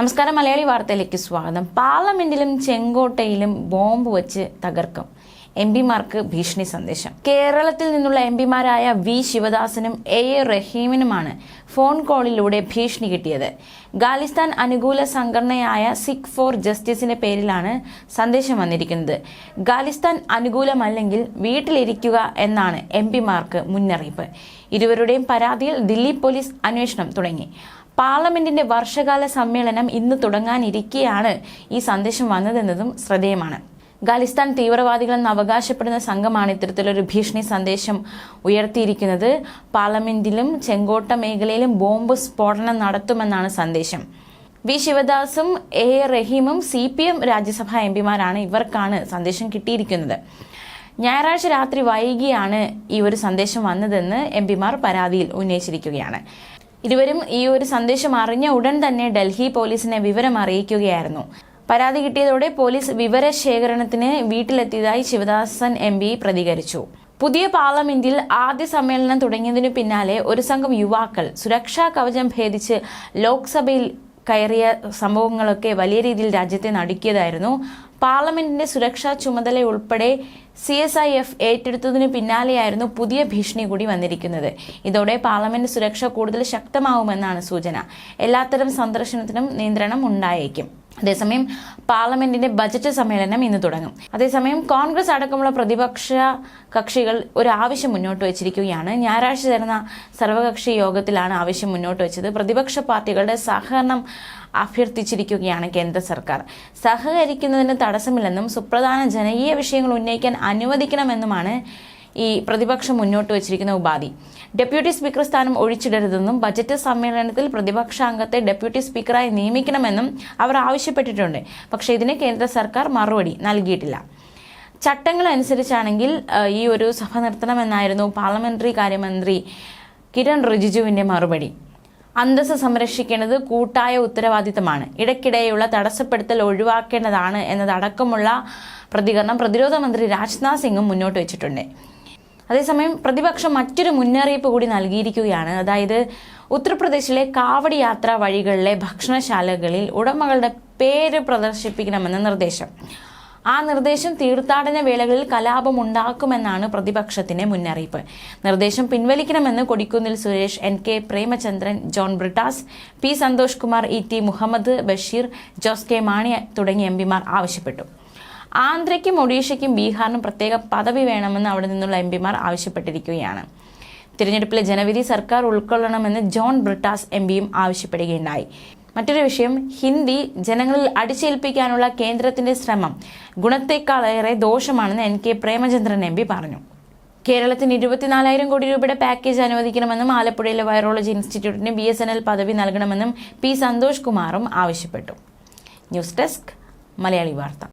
നമസ്കാരം മലയാളി വാർത്തയിലേക്ക് സ്വാഗതം. പാർലമെന്റിലും ചെങ്കോട്ടയിലും ബോംബ് വെച്ച് തകർക്കും. എം പിമാർക്ക് ഭീഷണി സന്ദേശം. കേരളത്തിൽ നിന്നുള്ള എം പിമാരായ വി ശിവദാസനും എ എ റഹീമിനുമാണ് ഫോൺ കോളിലൂടെ ഭീഷണി കിട്ടിയത്. ഖാലിസ്ഥാൻ അനുകൂല സംഘടനയായ സിഖ് ഫോർ ജസ്റ്റിസിന്റെ പേരിലാണ് സന്ദേശം വന്നിരിക്കുന്നത്. ഖാലിസ്ഥാൻ അനുകൂലമല്ലെങ്കിൽ വീട്ടിലിരിക്കുക എന്നാണ് എം പിമാർക്ക് മുന്നറിയിപ്പ്. ഇരുവരുടെയും പരാതിയിൽ ദില്ലി പോലീസ് അന്വേഷണം തുടങ്ങി. പാർലമെന്റിന്റെ വർഷകാല സമ്മേളനം ഇന്ന് തുടങ്ങാനിരിക്കെയാണ് ഈ സന്ദേശം വന്നതെന്നതും ശ്രദ്ധേയമാണ്. ഖാലിസ്ഥാൻ തീവ്രവാദികളെന്ന് അവകാശപ്പെടുന്ന സംഘമാണ് ഇത്തരത്തിലൊരു ഭീഷണി സന്ദേശം ഉയർത്തിയിരിക്കുന്നത്. പാർലമെന്റിലും ചെങ്കോട്ട മേഖലയിലും ബോംബ് സ്ഫോടനം നടത്തുമെന്നാണ് സന്ദേശം. വി. ശിവദാസും എ. എ. റഹീമും സി. പി. എം രാജ്യസഭാ എം പിമാരാണ് ഇവർക്കാണ് സന്ദേശം കിട്ടിയിരിക്കുന്നത്. ഞായറാഴ്ച രാത്രി വൈകിയാണ് ഈ ഒരു സന്ദേശം വന്നതെന്ന് എം പിമാർ പരാതിയിൽ ഉന്നയിച്ചിരിക്കുകയാണ്. ഇരുവരും ഈ ഒരു സന്ദേശം അറിഞ്ഞ ഉടൻ തന്നെ ഡൽഹി പോലീസിനെ വിവരം അറിയിക്കുകയായിരുന്നു. പരാതി കിട്ടിയതോടെ പോലീസ് വിവരശേഖരണത്തിന് വീട്ടിലെത്തിയതായി ശിവദാസൻ എം പി പ്രതികരിച്ചു. പുതിയ പാർലമെന്റിൽ ആദ്യ സമ്മേളനം തുടങ്ങിയതിനു പിന്നാലെ ഒരു സംഘം യുവാക്കൾ സുരക്ഷാ കവചം ഭേദിച്ച് ലോക്സഭയിൽ കയറിയ സംഭവങ്ങളൊക്കെ വലിയ രീതിയിൽ രാജ്യത്തെ നടുക്കിയതായിരുന്നു. പാർലമെന്റിന്റെ സുരക്ഷാ ചുമതല ഉൾപ്പെടെ സി എസ് ഐ എഫ് ഏറ്റെടുത്തതിനു പിന്നാലെയായിരുന്നു പുതിയ ഭീഷണി കൂടി വന്നിരിക്കുന്നത്. ഇതോടെ പാർലമെന്റ് സുരക്ഷ കൂടുതൽ ശക്തമാവുമെന്നാണ് സൂചന. എല്ലാത്തരം സന്ദർശനത്തിനും നിയന്ത്രണം ഉണ്ടായേക്കും. അതേസമയം പാർലമെന്റിന്റെ ബജറ്റ് സമ്മേളനം ഇന്ന് തുടങ്ങും. അതേസമയം കോൺഗ്രസ് അടക്കമുള്ള പ്രതിപക്ഷ കക്ഷികൾ ഒരു ആവശ്യം മുന്നോട്ട് വെച്ചിരിക്കുകയാണ്. ഞായറാഴ്ച ചേർന്ന സർവകക്ഷി യോഗത്തിലാണ് ആവശ്യം മുന്നോട്ട് വെച്ചത്. പ്രതിപക്ഷ പാർട്ടികളുടെ സഹകരണം അഭ്യർത്ഥിച്ചിരിക്കുകയാണ് കേന്ദ്ര സർക്കാർ. സഹകരിക്കുന്നതിന് തടസ്സമില്ലെന്നും സുപ്രധാന ജനകീയ വിഷയങ്ങൾ ഉന്നയിക്കാൻ അനുവദിക്കണമെന്നുമാണ് ഈ പ്രതിപക്ഷം മുന്നോട്ട് വച്ചിരിക്കുന്ന ഉപാധി. ഡെപ്യൂട്ടി സ്പീക്കർ സ്ഥാനം ഒഴിച്ചിടരുതെന്നും ബജറ്റ് സമ്മേളനത്തിൽ പ്രതിപക്ഷാംഗത്തെ ഡെപ്യൂട്ടി സ്പീക്കറായി നിയമിക്കണമെന്നും അവർ ആവശ്യപ്പെട്ടിട്ടുണ്ട്. പക്ഷേ ഇതിന് കേന്ദ്ര സർക്കാർ മറുപടി നൽകിയിട്ടില്ല. ചട്ടങ്ങൾ അനുസരിച്ചാണെങ്കിൽ ഈ ഒരു സഭ നിർത്തണമെന്നായിരുന്നു പാർലമെന്ററി കാര്യമന്ത്രി കിരൺ റിജിജുവിന്റെ മറുപടി. അന്തസ്സ് സംരക്ഷിക്കേണ്ടത് കൂട്ടായ ഉത്തരവാദിത്തമാണ്. ഇടയ്ക്കിടെയുള്ള തടസ്സപ്പെടുത്തൽ ഒഴിവാക്കേണ്ടതാണ് എന്നതടക്കമുള്ള പ്രതികരണം പ്രതിരോധ മന്ത്രി രാജ്നാഥ് സിംഗും മുന്നോട്ട് വെച്ചിട്ടുണ്ട്. അതേസമയം പ്രതിപക്ഷം മറ്റൊരു മുന്നറിയിപ്പ് കൂടി നൽകിയിരിക്കുകയാണ്. അതായത് ഉത്തർപ്രദേശിലെ കാവടി യാത്രാ വഴികളിലെ ഭക്ഷണശാലകളിൽ ഉടമകളുടെ പേര് പ്രദർശിപ്പിക്കണമെന്ന നിർദ്ദേശം. ആ നിർദ്ദേശം തീർത്ഥാടന വേളകളിൽ കലാപം ഉണ്ടാക്കുമെന്നാണ് പ്രതിപക്ഷത്തിന്റെ മുന്നറിയിപ്പ്. നിർദ്ദേശം പിൻവലിക്കണമെന്ന് Kodikunnil Suresh N K Premachandran John Brittas P Santhosh Kumar E T Muhammad Basheer Jose K Mani തുടങ്ങിയ എം പിമാർ ആവശ്യപ്പെട്ടു. ആന്ധ്രയ്ക്കും ഒഡീഷയ്ക്കും ബീഹാറിനും പ്രത്യേക പദവി വേണമെന്ന് അവിടെ നിന്നുള്ള എം പിമാർ ആവശ്യപ്പെട്ടിരിക്കുകയാണ്. തിരഞ്ഞെടുപ്പിലെ ജനവിധി സർക്കാർ ഉൾക്കൊള്ളണമെന്ന് ജോൺ ബ്രിട്ടാസ് എം പിയും ആവശ്യപ്പെടുകയുണ്ടായി. മറ്റൊരു വിഷയം ഹിന്ദി ജനങ്ങളിൽ അടിച്ചേൽപ്പിക്കാനുള്ള കേന്ദ്രത്തിന്റെ ശ്രമം ഗുണത്തേക്കാളേറെ ദോഷമാണെന്ന് N K Premachandran M P പറഞ്ഞു. കേരളത്തിന് ഇരുപത്തിനാലായിരം കോടി രൂപയുടെ പാക്കേജ് അനുവദിക്കണമെന്നും ആലപ്പുഴയിലെ വൈറോളജി ഇൻസ്റ്റിറ്റ്യൂട്ടിന് ബി എസ് എൻ എൽ പദവി നൽകണമെന്നും പി സന്തോഷ് കുമാറും ആവശ്യപ്പെട്ടു. ന്യൂസ് ഡെസ്ക് മലയാളി വാർത്ത.